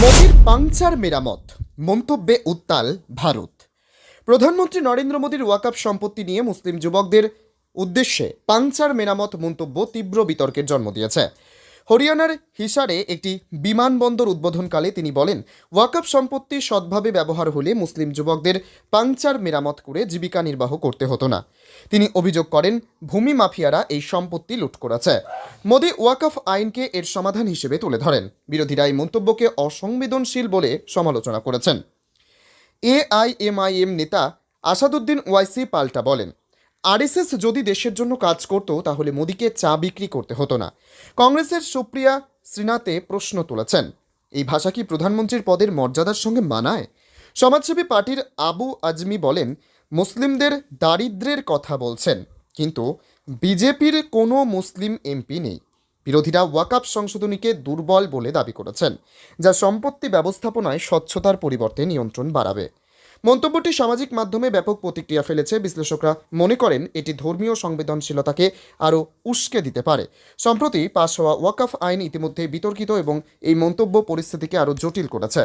মোদির পাংচার মেরামত, মন্তব্যে উত্তাল ভারত। প্রধানমন্ত্রী নরেন্দ্র মোদীর ওয়াকআপ সম্পত্তি নিয়ে মুসলিম যুবকদের উদ্দেশ্যে পাংচার মেরামত মন্তব্য তীব্র বিতর্কের জন্ম দিয়েছে। হরিয়ানার হিসারে একটি বিমানবন্দর উদ্বোধনকালে তিনি বলেন ওয়াকআপ সম্পত্তি সৎভাবে ব্যবহার হলে মুসলিম যুবকদের পাংচার মেরামত করে জীবিকা নির্বাহ করতে হতো না। তিনি অভিযোগ করেন, ভূমি মাফিয়ারা এই সম্পত্তি লুট করেছে। মোদি ওয়াকফ আইনকে এর সমাধান হিসেবে তুলে ধরেন। বিরোধীরা এই মন্তব্যকে অসংবেদনশীল বলে সমালোচনা করেছেন। এআইএমআইএম নেতা আসাদুদ্দিন ওয়াইসি পাল্টা বলেন আরএসএস যদি দেশের জন্য কাজ করত, তাহলে মোদীকে চা বিক্রি করতে হতো না। কংগ্রেসের সুপ্রিয়া শ্রীনাথে প্রশ্ন তুলেছেন, এই ভাষা কি প্রধানমন্ত্রীর পদের মর্যাদার সঙ্গে মানায়? সমাজসেবী পার্টির আবু আজমি বলেন, মুসলিমদের দারিদ্র্যের কথা বলছেন, কিন্তু বিজেপির কোনো মুসলিম এমপি নেই। বিরোধীরা ওয়াকআপ সংশোধনীকে দুর্বল বলে দাবি করেছেন, যা সম্পত্তি ব্যবস্থাপনায় স্বচ্ছতার পরিবর্তে নিয়ন্ত্রণ বাড়াবে। মন্তব্যটি সামাজিক মাধ্যমে ব্যাপক প্রতিক্রিয়া ফেলেছে, বিশ্লেষকরা মনে করেন এটি ধর্মীয় সংবেদনশীলতাকে আরও উস্কে দিতে পারে। সম্প্রতি পাশ হওয়া ওয়াকফ আইন ইতিমধ্যে বিতর্কিত এবং এই মন্তব্য পরিস্থিতিকে আরও জটিল করেছে।